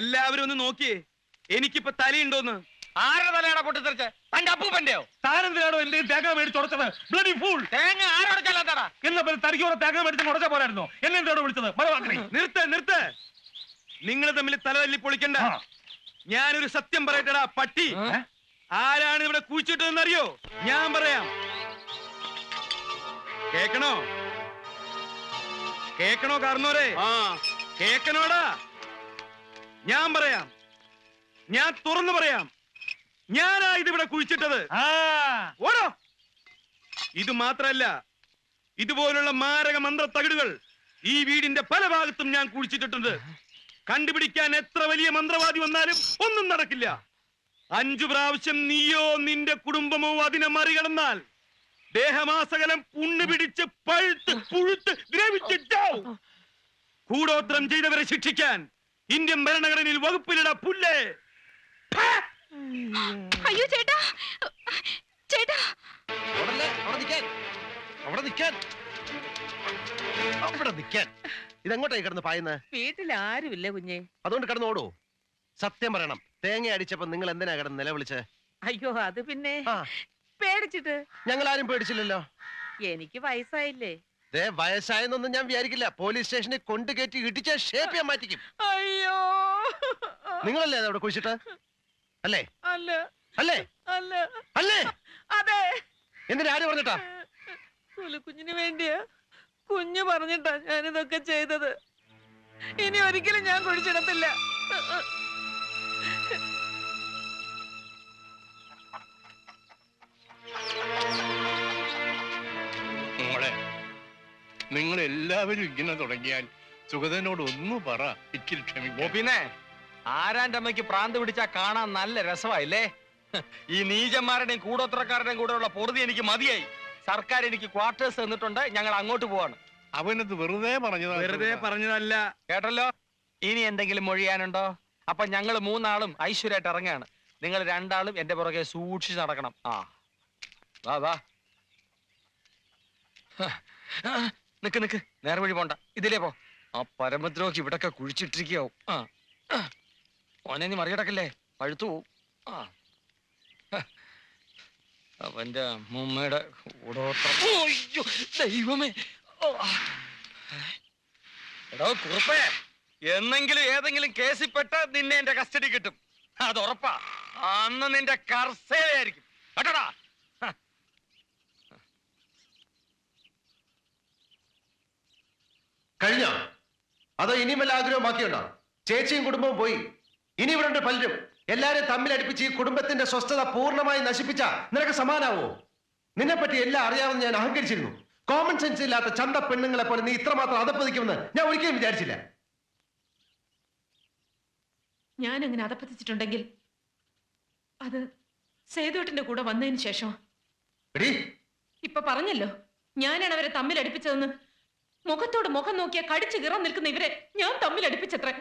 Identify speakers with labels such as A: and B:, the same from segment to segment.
A: എല്ലാവരും ഒന്ന് നോക്കിയേ. എനിക്കിപ്പോ തലയുണ്ടോന്ന്?
B: ആരുടെ തലയാണോ പൊട്ടിത്തെറിച്ച്? തന്റെ അപ്പൂപ്പന്റെയോ?
C: താനെന്തിനാണോ എന്റെ തേങ്ങ മേടിച്ചത് ബ്ലഡി ഫൂൾ
B: തേങ്ങ ആരോടക്കല്ലാത്തടാ
C: എന്നാ പിന്നെ തേങ്ങ മേടിച്ച് ഉടച്ച പോരായിരുന്നോ. എന്നെ എന്തിനാണോ വിളിച്ചത്?
A: നിർത്ത് നിർത്ത്. നിങ്ങൾ തമ്മിൽ തലതല്ലി പൊളിക്കണ്ട. ഞാനൊരു സത്യം പറയട്ടടാ പട്ടി. ആരാണ് ഇവിടെ കുഴിച്ചിട്ടതെന്ന് അറിയോ ഞാൻ പറയാം. കേക്കണോ? കേക്കണോ കാർന്നോരെ? കേക്കണോടാ? ഞാൻ പറയാം. ഞാൻ തുറന്നു പറയാം. ഞാനാ ഇതിവിടെ കുഴിച്ചിട്ടത്. ഓടോ. ഇത് മാത്രല്ല ഇതുപോലുള്ള മാരക മന്ത്ര തകിടുകൾ ഈ വീടിന്റെ പല ഭാഗത്തും ഞാൻ കുഴിച്ചിട്ടിട്ടുണ്ട്. കണ്ടുപിടിക്കാൻ എത്ര വലിയ മന്ത്രവാദി വന്നാലും ഒന്നും നടക്കില്ല. അഞ്ചു പ്രാവശ്യം നീയോ നിന്റെ കുടുംബമോ അതിനെ മറികടന്നാൽ ദേഹമാസകലം പുണ്ണ് പിടിച്ച് പഴുത്ത് പുഴുത്ത് ദ്രവിച്ചിട്ടോ കൂടോത്രം ചെയ്തവരെ ശിക്ഷിക്കാൻ ഇന്ത്യൻ ഭരണഘടനയിൽ വകുപ്പിലിട പുല്ലേ.
D: അയ്യോ ചേട്ടാ. ചേട്ടാ?
E: അവിടെ നിൽക്കാൻ. അവിടെ നിൽക്കാൻ. ഇതെങ്ങോട്ടായി കിടന്ന് പായുന്നത്
F: വീട്ടിൽ ആരുമില്ല കുഞ്ഞെ.
E: അതുകൊണ്ട് കിടന്ന് ഓടൂ. സത്യം പറയണം. തേങ്ങ അടിച്ചപ്പോ നിങ്ങൾ എന്തിനാ കിടന്ന് നിലവിളിച്ച്?
F: അയ്യോ അത് പിന്നെ പേടിച്ചിട്ട്.
E: ഞങ്ങൾ ആരും പേടിച്ചില്ലല്ലോ.
F: എനിക്ക് വയസ്സായില്ലേ.
E: ദേ വയസ്സായെന്നൊന്നും ഞാൻ വിചാരിക്കില്ല. പോലീസ് സ്റ്റേഷനിൽ കൊണ്ടു കയറ്റി ഇടിച്ച ഷേപ്പ് ഞാൻ മാറ്റിക്കും.
F: അയ്യോ.
E: നിങ്ങളല്ലേ അവിടെ കുഴിച്ചിട്ട് അല്ലേ?
F: അല്ല.
E: അല്ലേ?
F: അല്ല.
E: അല്ലേ?
F: അതെ.
E: എന്തിനാ ആര് പറഞ്ഞിട്ടാ?
F: കുഞ്ഞിന് വേണ്ടിയാ. കുഞ്ഞു പറഞ്ഞിട്ടാ ഞാനിതൊക്കെ ചെയ്തത്. ഇനി ഒരിക്കലും ഞാൻ കുഴിച്ചിടത്തില്ല.
G: നിങ്ങൾ എല്ലാവരും ഇങ്ങനെ തുടങ്ങിയാൽ സുഗതനോട് ഒന്ന് പറ ഇച്ചിരി ക്ഷമിക്കും.
B: പിന്നെ ആരാന്റെ അമ്മയ്ക്ക് പ്രാന്ത് പിടിച്ചാ കാണാൻ നല്ല രസമായില്ലേ? ഈ നീചന്മാരുടെയും കൂടോത്രക്കാരുടെയും കൂടെ ഉള്ള പൊറുതി എനിക്ക് മതിയായി. സർക്കാർ എനിക്ക് ക്വാർട്ടേഴ്സ് തന്നിട്ടുണ്ട് ഞങ്ങൾ അങ്ങോട്ട് പോവാണ്.
G: അവനത് വെറുതെ പറഞ്ഞതാ
A: വെറുതെ. പറഞ്ഞതല്ല.
B: കേട്ടല്ലോ? ഇനി എന്തെങ്കിലും മൊഴിയാനുണ്ടോ? അപ്പൊ ഞങ്ങൾ മൂന്നാളും ഐശ്വര്യമായിട്ട് ഇറങ്ങാണ്. നിങ്ങൾ രണ്ടാളും എന്റെ പുറകെ സൂക്ഷിച്ച് നടക്കണം. ആ വാ വാ. നിക്ക് നിക്ക്. നേരെ വഴി പോണ്ട. ഇതിലേ പോ. ആ പരമദ്രോഹി ഇവിടൊക്കെ കുഴിച്ചിട്ടിരിക്കാവും ആ. ഓനെ നീ മറികടക്കല്ലേ? പഴുത്തു ആ. അവന്റെ അമ്മൂമ്മയുടെ ദൈവമേ. എടോ കുറുപ്പേ. എന്നെങ്കിലും ഏതെങ്കിലും കേസിൽപ്പെട്ട നിന്നെ എന്റെ കസ്റ്റഡി കിട്ടും. അത് ഉറപ്പാ. അന്ന് നിന്റെ കർസേയായിരിക്കും കേട്ടോടാ?
E: അതോ ഇനിയും വല്ല ആഗ്രഹം ബാക്കിയുണ്ടോ? ചേച്ചിയും കുടുംബവും പോയി. ഇനി ഇവിടെ ഉണ്ട് പലരും. എല്ലാരും തമ്മിൽ അടുപ്പിച്ച് ഈ കുടുംബത്തിന്റെ സ്വസ്ഥത പൂർണമായി നശിപ്പിച്ച നിനക്ക് സമാനാവോ? നിന്നെ പറ്റി എല്ലാം അറിയാമെന്ന് ഞാൻ അഹങ്കരിച്ചിരുന്നു. കോമൺ സെൻസ് ഇല്ലാത്ത ചന്ത പെണ്ണുങ്ങളെ പോലെ നീ ഇത്രമാത്രം അതപ്പതിക്കുമെന്ന് ഞാൻ ഒരിക്കലും വിചാരിച്ചില്ല.
D: ഞാൻ അങ്ങനെ അതപ്പതിച്ചിട്ടുണ്ടെങ്കിൽ അത് സേതുവട്ടിന്റെ കൂടെ വന്നതിന് ശേഷം ഇപ്പൊ പറഞ്ഞല്ലോ. ഞാനാണ് അവരെ തമ്മിൽ അടുപ്പിച്ചതെന്ന്. മുഖത്തോട് മുഖം നോക്കിയ കടിച്ചു കീറാൻ നിൽക്കുന്ന ഇവരെ ഞാൻ തമ്മിൽ അടുപ്പിച്ചത്രേ.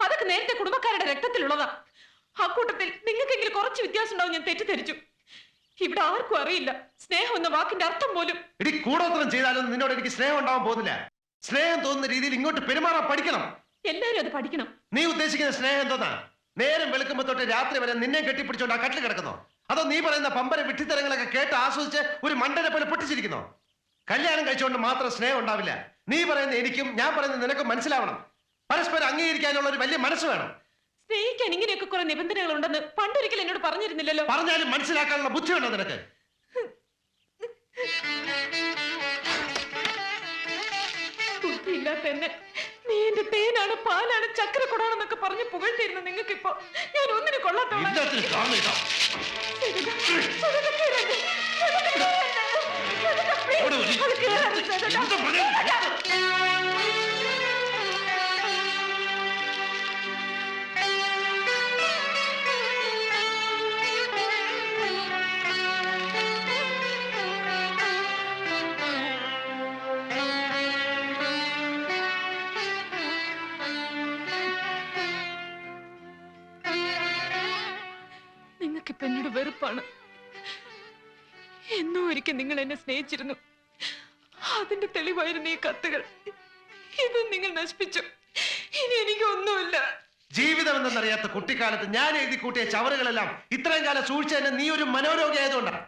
D: അതൊക്കെ നേരത്തെ കുടുംബക്കാരുടെ രക്തത്തിലുള്ളതാ. അക്കൂട്ടത്തിൽ നിങ്ങൾക്കെങ്കിലും കുറച്ച് വ്യത്യാസം ഉണ്ടാവും ഞാൻ തെറ്റിദ്ധരിച്ചു. ഇവിടെ ആർക്കും അറിയില്ല. സ്നേഹം എന്ന വാക്കിന്റെ അർത്ഥം പോലും.
E: കൂടോത്രം ചെയ്താലും നിന്നോട് എനിക്ക് സ്നേഹം ഉണ്ടാവാൻ പോകുന്നില്ല. സ്നേഹം തോന്നുന്ന രീതിയിൽ ഇങ്ങോട്ട് പെരുമാറാൻ പഠിക്കണം.
D: എല്ലാരും അത് പഠിക്കണം.
E: നീ ഉദ്ദേശിക്കുന്ന സ്നേഹം എന്തോന്നാ? നേരം വെളുക്കുമ്പോ തൊട്ട് രാത്രി വരെ നിന്നെ കെട്ടിപ്പിടിച്ചോണ്ട് ആ കട്ടിൽ കിടക്കുന്നോ? അതോ നീ പറയുന്ന പമ്പര വിട്ടിത്തരങ്ങളൊക്കെ കേട്ട് ആസ്വദിച്ച് ഒരു മണ്ടനെ പോലെ പൊട്ടിച്ചിരിക്കുന്നോ? കല്യാണം കഴിച്ചുകൊണ്ട് മാത്രം സ്നേഹം ഉണ്ടാവില്ല. നീ പറയുന്ന എനിക്കും ഞാൻ പറയുന്ന നിനക്കും മനസ്സിലാവണം. പരസ്പരം അംഗീകരിക്കാനുള്ള ഒരു വലിയ മനസ്സ് വേണം.
D: സ്നേഹിക്കാൻ ഇങ്ങനെയൊക്കെ കുറെ നിബന്ധനകൾ ഉണ്ടെന്ന് പണ്ടൊരിക്കൽ എന്നോട് പറഞ്ഞിരുന്നില്ലല്ലോ.
E: പറഞ്ഞാലും മനസ്സിലാക്കാനുള്ള ബുദ്ധി ബുദ്ധിയുണ്ടോ നിനക്ക്?
D: ബുദ്ധിയില്ലാത്ത എന്നെ. നീ എന്റെ തേനാണ് പാലാണ് ചക്രക്കുടാണെന്നൊക്കെ പറഞ്ഞ് പുകഴ്ത്തിയിരുന്നു നിങ്ങൾക്ക് ഇപ്പൊ ഞാൻ ഒന്നിനു കൊള്ളാത്തവളാ. നിങ്ങൾക്കിപ്പൊ എന്നോട് വെറുപ്പാണ്. എന്നോ ഒരിക്കൽ നിങ്ങൾ എന്നെ സ്നേഹിച്ചിരുന്നു. തെളിവായിരുന്നു ഈ കത്തുകൾ. ഇത് നിങ്ങൾ നശിപ്പിച്ചു. ഇനി എനിക്ക് ഒന്നുമില്ല
E: ജീവിതം എന്തെന്നറിയാത്ത കുട്ടിക്കാലത്ത് ഞാൻ എഴുതി കൂട്ടിയ ചവറുകളെല്ലാം ഇത്രയും കാലം സൂക്ഷിച്ച എന്നെ നീ ഒരു മനോരോഗി ആയതുകൊണ്ടാണ്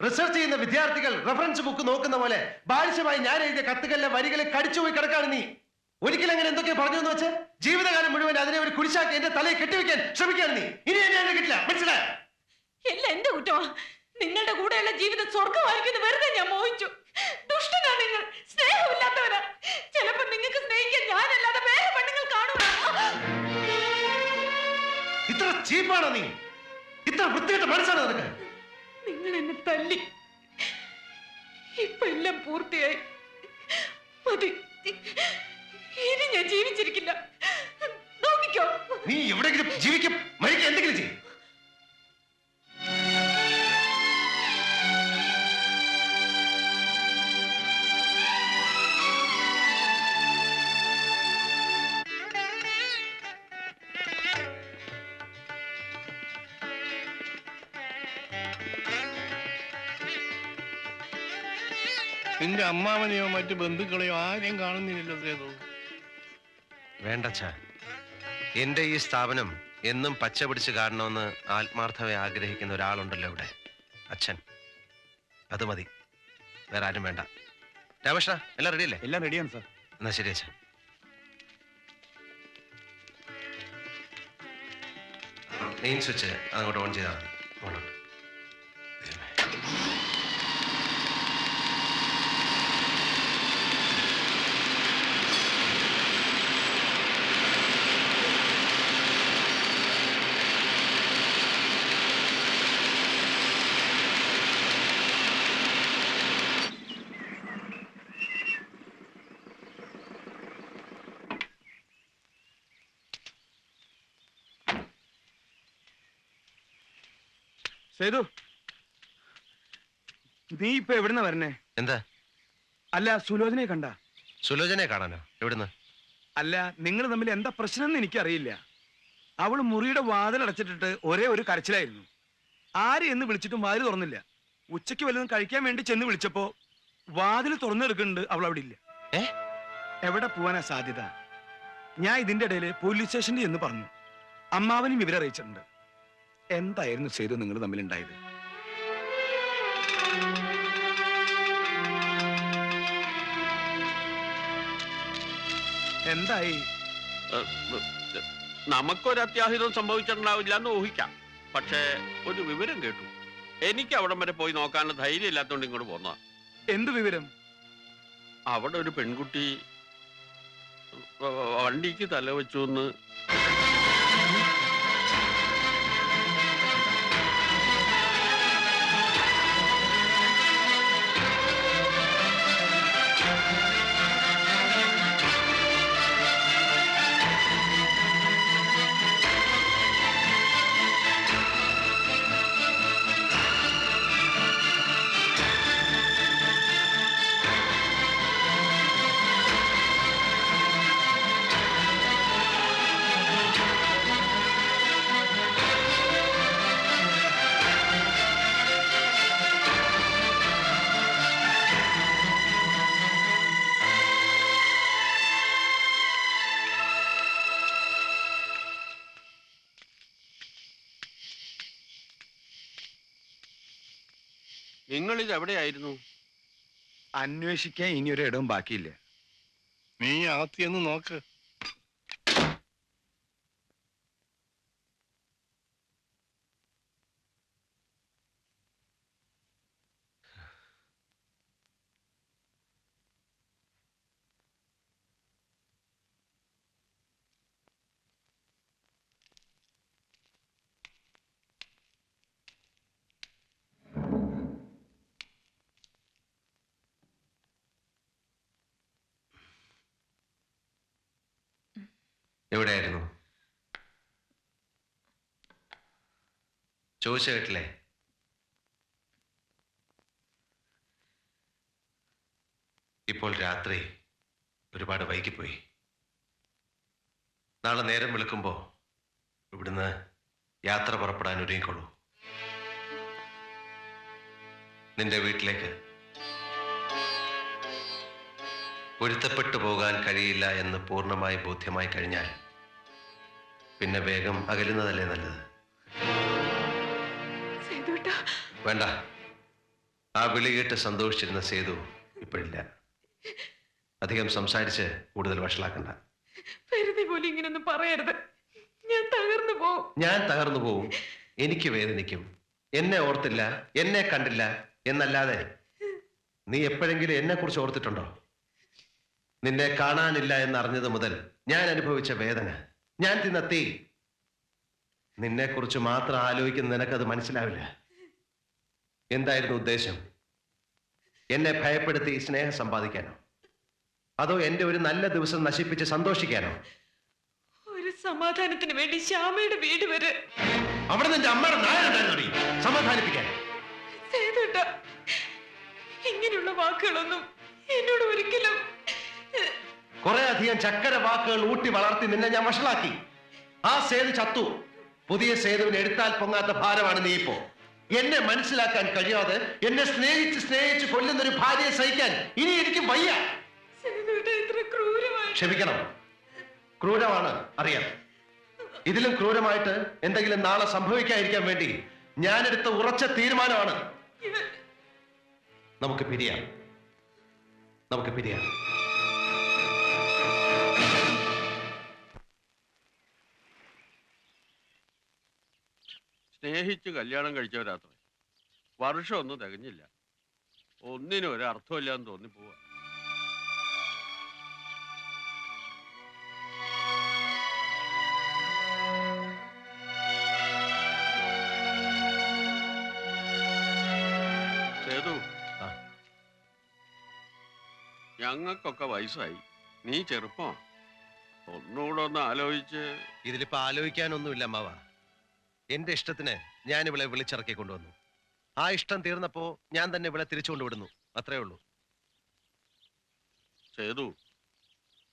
E: റിസർച്ച് ചെയ്യുന്ന വിദ്യാർത്ഥികൾ റെഫറൻസ് ബുക്ക് നോക്കുന്ന പോലെ ബാലിശമായി ഞാൻ എഴുതിയ കത്തുകളിലെ വരികളിൽ കടിച്ചുപോയി കിടക്കാണ് നീ. ഒരിക്കലും അങ്ങനെ എന്തൊക്കെ പറഞ്ഞു എന്ന് വെച്ച് ജീവിതകാലം മുഴുവൻ അതിനെ ഒരു കുരിശാക്കി എന്റെ തലയിൽ കെട്ടിവെക്കാൻ ശ്രമിക്കാൻ നീ. ഇനി എന്നെ കിട്ടില്ല. മനസ്സിലായോ?
D: എല്ലാം എന്റെ കുറ്റമാ. നിങ്ങളുടെ കൂടെയുള്ള ജീവിതം സ്വർഗമായിരിക്കുന്നു വെറുതെ ഞാൻ മോഹിച്ചു. ദുഷ്ടനാ നിങ്ങൾ സ്നേഹമില്ലാത്തവരാ ചിലപ്പോ നിങ്ങൾക്ക് സ്നേഹിക്കാൻ ഞാനല്ലാതെ വേറെ പെണ്ണുങ്ങൾ കാണുക
E: ഇത്ര ചീപ്പാണോ നീ? ഇത്ര വൃത്തികെട്ട മനസ്സാണ് നിനക്ക്?
D: നിങ്ങൾ എന്നെ തല്ലി. ഇപ്പൊ എല്ലാം പൂർത്തിയായി. മതി. ഇനി ഞാൻ ജീവിച്ചിരിക്കില്ല. നോക്കിക്കോ.
E: നീ എവിടെയെങ്കിലും ജീവിക്കും മരിക്കും എന്തെങ്കിലും ചെയ്യും.
G: നിന്റെ അമ്മാവനെയോ മറ്റു ബന്ധുക്കളെയോ ആരെയും കാണുന്നില്ലല്ലോ സേതു
E: വേണ്ടച്ച എന്റെ ഈ സ്ഥാപനം എന്നും പച്ച പിടിച്ച് കാണണമെന്ന് ആത്മാർത്ഥമായി ആഗ്രഹിക്കുന്ന ഒരാളുണ്ടല്ലോ ഇവിടെ. അച്ഛൻ. അത് മതി. വേറെ ആരും വേണ്ട. രാമകൃഷ്ണ എല്ലാം റെഡി അല്ലേ
A: എല്ലാം റെഡിയാണ് സാർ.
E: എന്നാ ശരി അച്ഛൻ. മെയിൻ സ്വിച്ച് അതങ്ങോട്ട് ഓൺ ചെയ്താൽ മതി.
A: സേതു നീ ഇപ്പൊ എവിടുന്ന വരണേ?
E: എന്താ?
A: അല്ല സുലോചനയെ കണ്ട?
E: സുലോചനയെ കാണാനോ? എവിടുന്ന്?
A: അല്ല നിങ്ങൾ തമ്മിൽ എന്താ പ്രശ്നം എന്ന് എനിക്കറിയില്ല. അവൾ മുറിയുടെ വാതിൽ അടച്ചിട്ടിട്ട് ഒരേ ഒരു കരച്ചിലായിരുന്നു. ആര് എന്ന് വിളിച്ചിട്ടും വാതിൽ തുറന്നില്ല. ഉച്ചയ്ക്ക് വല്ലതും കഴിക്കാൻ വേണ്ടി ചെന്ന് വിളിച്ചപ്പോ വാതിൽ തുറന്നെടുക്കുന്നുണ്ട് അവൾ അവിടെ ഇല്ല? എവിടെ പോവാനാ സാധ്യത? ഞാൻ ഇതിന്റെ ഇടയിൽ പോലീസ് സ്റ്റേഷനിൽ എന്ന് പറഞ്ഞു. അമ്മാവനും വിവരം അറിയിച്ചിട്ടുണ്ട്. എന്തായിരുന്നു ചെയ്തു നിങ്ങൾ തമ്മിൽ ഉണ്ടായത് എന്തായി
H: നമുക്കൊരു അത്യാഹിതം സംഭവിച്ചിട്ടുണ്ടാവില്ല എന്ന് ഊഹിക്കാം. പക്ഷേ ഒരു വിവരം കേട്ടു. എനിക്ക് അവിടം വരെ പോയി നോക്കാനുള്ള ധൈര്യം ഇല്ലാത്തതുകൊണ്ട് ഇങ്ങോട്ട് പോന്ന
A: എന്ത് വിവരം?
H: അവിടെ ഒരു പെൺകുട്ടി വണ്ടിക്ക് തല വെച്ചു എന്ന് നിങ്ങൾ ഇത് എവിടെയായിരുന്നു
A: അന്വേഷിക്കാൻ ഇനി ഒരു ഇടവും ബാക്കിയില്ല.
G: നീ ആത്തിയെന്ന് നോക്ക്.
E: എവിടെയായിരുന്നു? ചോദിച്ചു കേട്ടില്ലേ ഇപ്പോൾ രാത്രി ഒരുപാട് വൈകിപ്പോയി. നാളെ നേരം വെളുക്കുമ്പോ ഇവിടുന്ന് യാത്ര പുറപ്പെടാൻ ഒരുങ്ങിക്കൊള്ളൂ നിന്റെ വീട്ടിലേക്ക് പൊരുത്തപ്പെട്ടു പോകാൻ കഴിയില്ല എന്ന് പൂർണമായി ബോധ്യമായി കഴിഞ്ഞാൽ പിന്നെ വേഗം അകലുന്നതല്ലേ നല്ലത്? വേണ്ട. ആ വിളി കേട്ട് സന്തോഷിച്ചിരുന്ന സേതു ഇപ്പോഴില്ല. അധികം സംസാരിച്ച് കൂടുതൽ വഷളാക്കണ്ട.
D: വെറുതെ പോലും ഇങ്ങനൊന്നും പറയരുത്. ഞാൻ തകർന്നു പോവും.
E: ഞാൻ തകർന്നു പോവും. എനിക്ക് വേദനിക്കും. എന്നെ ഓർത്തില്ല എന്നെ കണ്ടില്ല എന്നല്ലാതെ. നീ എപ്പോഴെങ്കിലും എന്നെ കുറിച്ച് ഓർത്തിട്ടുണ്ടോ? നിന്നെ കാണാനില്ല എന്നറിഞ്ഞത് മുതൽ ഞാൻ അനുഭവിച്ച വേദന. ഞാൻ തിന്ന തീ. നിന്നെ കുറിച്ച് മാത്രം ആലോചിക്കുന്ന നിനക്കത് മനസ്സിലാവില്ല. എന്തായിരുന്നു ഉദ്ദേശം? എന്നെ ഭയപ്പെടുത്തി സ്നേഹം സമ്പാദിക്കാനോ? അതോ എന്റെ ഒരു നല്ല ദിവസം നശിപ്പിച്ച് സന്തോഷിക്കാനോ?
D: ഒരു സമാധാനത്തിന് വേണ്ടി ശ്യാമയുടെ വീട് വരെ.
E: അവിടെ നിന്റെ അമ്മയുടെ നായരുണ്ടായിരുന്നു സമാധാനിപ്പിക്കാൻ.
D: ഇങ്ങനെയുള്ള വാക്കുകളൊന്നും എന്നോട് ഒരിക്കലും
E: കുറെ അധികം ചക്കര വാക്കുകൾ ഊട്ടി വളർത്തി നിന്നെ ഞാൻ വഷളാക്കി. ആ സേതു ചത്തു. പുതിയ സേതുവിന് എടുത്താൽ പൊങ്ങാത്ത ഭാരമാണ് നീ ഇപ്പോ. എന്നെ മനസ്സിലാക്കാൻ കഴിയാതെ എന്നെ സ്നേഹിച്ച് സ്നേഹിച്ച് കൊല്ലുന്ന ഒരു ഭാര്യയെ സഹിക്കാൻ ഇനി എനിക്ക് വയ്യ. ക്ഷമിക്കണം. ക്രൂരമാണ് അറിയാം. ഇതിലും ക്രൂരമായിട്ട് എന്തെങ്കിലും നാളെ സംഭവിക്കാതിരിക്കാൻ വേണ്ടി ഞാനെടുത്ത ഉറച്ച തീരുമാനമാണ്. നമുക്ക് പിരിയാം. നമുക്ക് പിരിയാം.
H: സ്നേഹിച്ച് കല്യാണം കഴിച്ചവരാത്രേ വർഷമൊന്നും തികഞ്ഞില്ല. ഒന്നിനും ഒരു അർത്ഥമില്ലാന്ന് തോന്നിപ്പോവാ സേതു. ഞങ്ങൾക്കൊക്കെ വയസ്സായി. നീ ചെറുപ്പം ഒന്നുകൂടെ ഒന്ന് ആലോചിച്ച്
E: ഇതിലിപ്പോ ആലോചിക്കാനൊന്നുമില്ല അമ്മാവ. എന്റെ ഇഷ്ടത്തിന് ഞാൻ ഇവളെ വിളിച്ചിറക്കി കൊണ്ടുവന്നു. ആ ഇഷ്ടം തീർന്നപ്പോ ഞാൻ തന്നെ ഇവളെ തിരിച്ചു കൊണ്ടുവിടുന്നു അത്രേ ഉള്ളൂ.
H: സേതു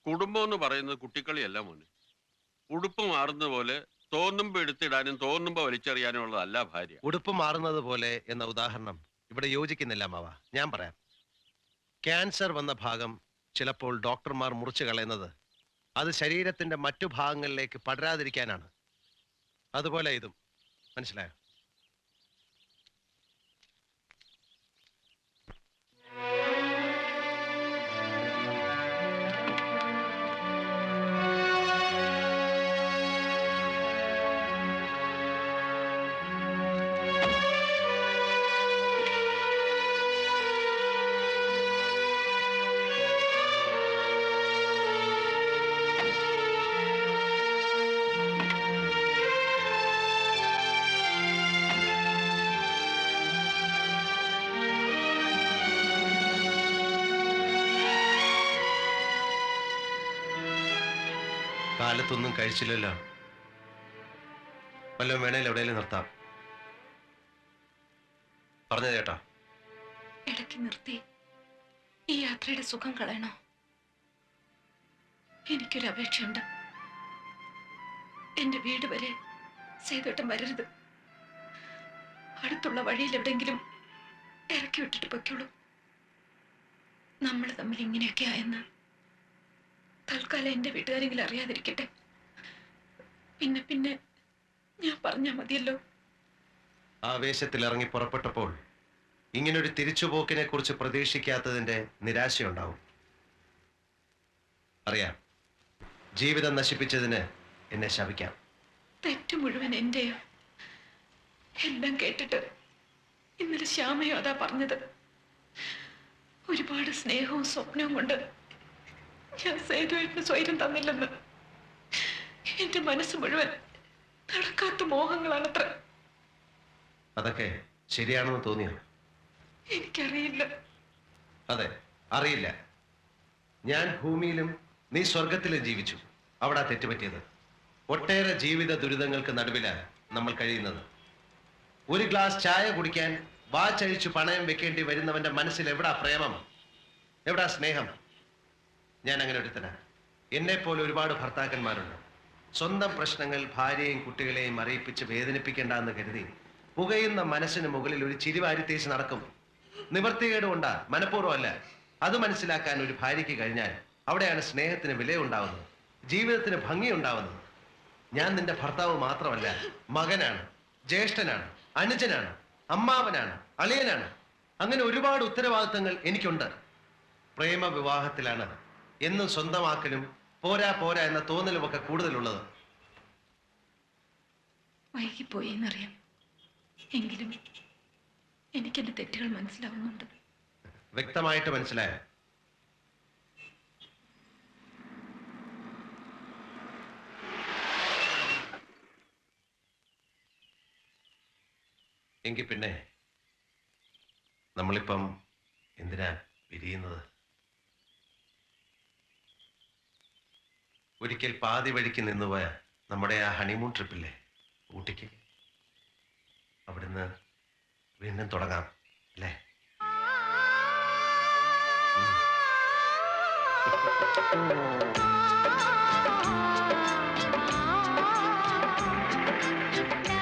H: കുടുംബം എന്ന് പറയുന്നത് കുട്ടിക്കളിയല്ല മോനെ. ഉടുപ്പ് മാറുന്ന പോലെ തോന്നുമ്പോ എടുത്തിടാനും തോന്നുമ്പോ വലിച്ചെറിയാനും ഉള്ളതല്ല ഭാര്യ.
E: ഉടുപ്പ് മാറുന്നത് പോലെ എന്ന ഉദാഹരണം ഇവിടെ യോജിക്കുന്നില്ല മാവ. ഞാൻ പറയാം. ക്യാൻസർ വന്ന ഭാഗം ചിലപ്പോൾ ഡോക്ടർമാർ മുറിച്ചു കളയുന്നത് അത് ശരീരത്തിന്റെ മറ്റു ഭാഗങ്ങളിലേക്ക് പടരാതിരിക്കാനാണ്. അതുപോലെ ഇതും. മനസ്സിലായോ? കാലത്തൊന്നും കഴിച്ചില്ലല്ലോ. വല്ലതും വേണേലും എവിടെയെങ്കിലും നിർത്താം. പറഞ്ഞു ചേട്ടാ
D: ഇടയ്ക്ക് നിർത്തി. ഈ യാത്രയുടെ സുഖം കളയണോ? എനിക്കൊരു അപേക്ഷയുണ്ട്. എന്റെ വീട് വരെ സേതോട്ടം വരരുത്. അടുത്തുള്ള വഴിയിൽ എവിടെങ്കിലും ഇറക്കി വിട്ടിട്ട് പൊയ്ക്കോളൂ. നമ്മൾ തമ്മിൽ ഇങ്ങനെയൊക്കെ ആയെന്ന് തൽക്കാലം എന്റെ വീട്ടുകാരെങ്കിലും അറിയാതിരിക്കട്ടെ. പിന്നെ പിന്നെ ഞാൻ പറഞ്ഞാ മതിയല്ലോ.
E: ആവേശത്തിൽ ഇറങ്ങി പുറപ്പെട്ടപ്പോൾ ഇങ്ങനൊരു തിരിച്ചുപോക്കിനെ കുറിച്ച് പ്രതീക്ഷിക്കാത്തതിന്റെ നിരാശയുണ്ടാവും. അറിയാം ജീവിതം നശിപ്പിച്ചതിന് എന്നെ ശപിക്കാം.
D: തെറ്റ് മുഴുവൻ എന്റെയോ. എല്ലാം കേട്ടിട്ട് ഇന്നലെ ശ്യാമയോ അതാ പറഞ്ഞത്. ഒരുപാട് സ്നേഹവും സ്വപ്നവും കൊണ്ട് ഞാൻ സേതുവായിട്ടിന് സ്വൈരം തന്നില്ലെന്ന്. എന്റെ മനസ്സ് മുഴുവൻ നടക്കാത്ത മോഹങ്ങളാണ് അത്ര
E: അതൊക്കെ ശരിയാണെന്ന് തോന്നിയോ?
D: എനിക്കറിയില്ല.
E: അതെ അറിയില്ല. ഞാൻ ഭൂമിയിലും നീ സ്വർഗത്തിലും ജീവിച്ചു. അവിടെ തെറ്റുപറ്റിയത്. ഒട്ടേറെ ജീവിത ദുരിതങ്ങൾക്ക് നടുവിലാണ് നമ്മൾ കഴിയുന്നത്. ഒരു ഗ്ലാസ് ചായ കുടിക്കാൻ വാച്ചഴിച്ചു പണയം വെക്കേണ്ടി വരുന്നവന്റെ മനസ്സിൽ എവിടാ പ്രേമം? എവിടാ സ്നേഹം? ഞാൻ അങ്ങനെ ഒരുത്തനാ. എന്നെ പോലെ ഒരുപാട് ഭർത്താക്കന്മാരുണ്ട്. സ്വന്തം പ്രശ്നങ്ങൾ ഭാര്യയും കുട്ടികളെയും അറിയിപ്പിച്ച് വേദനിപ്പിക്കേണ്ട എന്ന് കരുതി പുകയുന്ന മനസ്സിന് മുകളിൽ ഒരു ചിരിവാരി തേച്ച് നടക്കും. നിവർത്തികേട് കൊണ്ടാ മനഃപൂർവമല്ല. അത് മനസ്സിലാക്കാൻ ഒരു ഭാര്യയ്ക്ക് കഴിഞ്ഞാൽ അവിടെയാണ് സ്നേഹത്തിന് വിലയുണ്ടാവുന്നത്. ജീവിതത്തിന് ഭംഗി ഉണ്ടാവുന്നത് ഞാൻ നിന്റെ ഭർത്താവ് മാത്രമല്ല മകനാണ് ജ്യേഷ്ഠനാണ് അനുജനാണ് അമ്മാവനാണ് അളിയനാണ്. അങ്ങനെ ഒരുപാട് ഉത്തരവാദിത്തങ്ങൾ എനിക്കുണ്ട്. പ്രേമ വിവാഹത്തിലാണ് എന്നും സ്വന്തമാക്കലും പോരാ പോരാ എന്ന തോന്നലുമൊക്കെ കൂടുതലുള്ളത്.
D: വൈകിപ്പോയി എന്നറിയാം. എങ്കിലും എനിക്ക് എന്റെ തെറ്റുകൾ മനസ്സിലാവുന്നുണ്ട്.
E: വ്യക്തമായിട്ട് മനസ്സിലായോ? എങ്കിൽ പിന്നെ നമ്മളിപ്പം എന്തിനാ പിരിയുന്നത്? ഒരിക്കൽ പാതി വഴിക്ക് നിന്നുപോയ നമ്മുടെ ആ ഹണിമൂൺ ട്രിപ്പില്ലേ ഊട്ടിക്ക്. അവിടുന്ന് വീണ്ടും തുടങ്ങാം അല്ലേ? Thank you.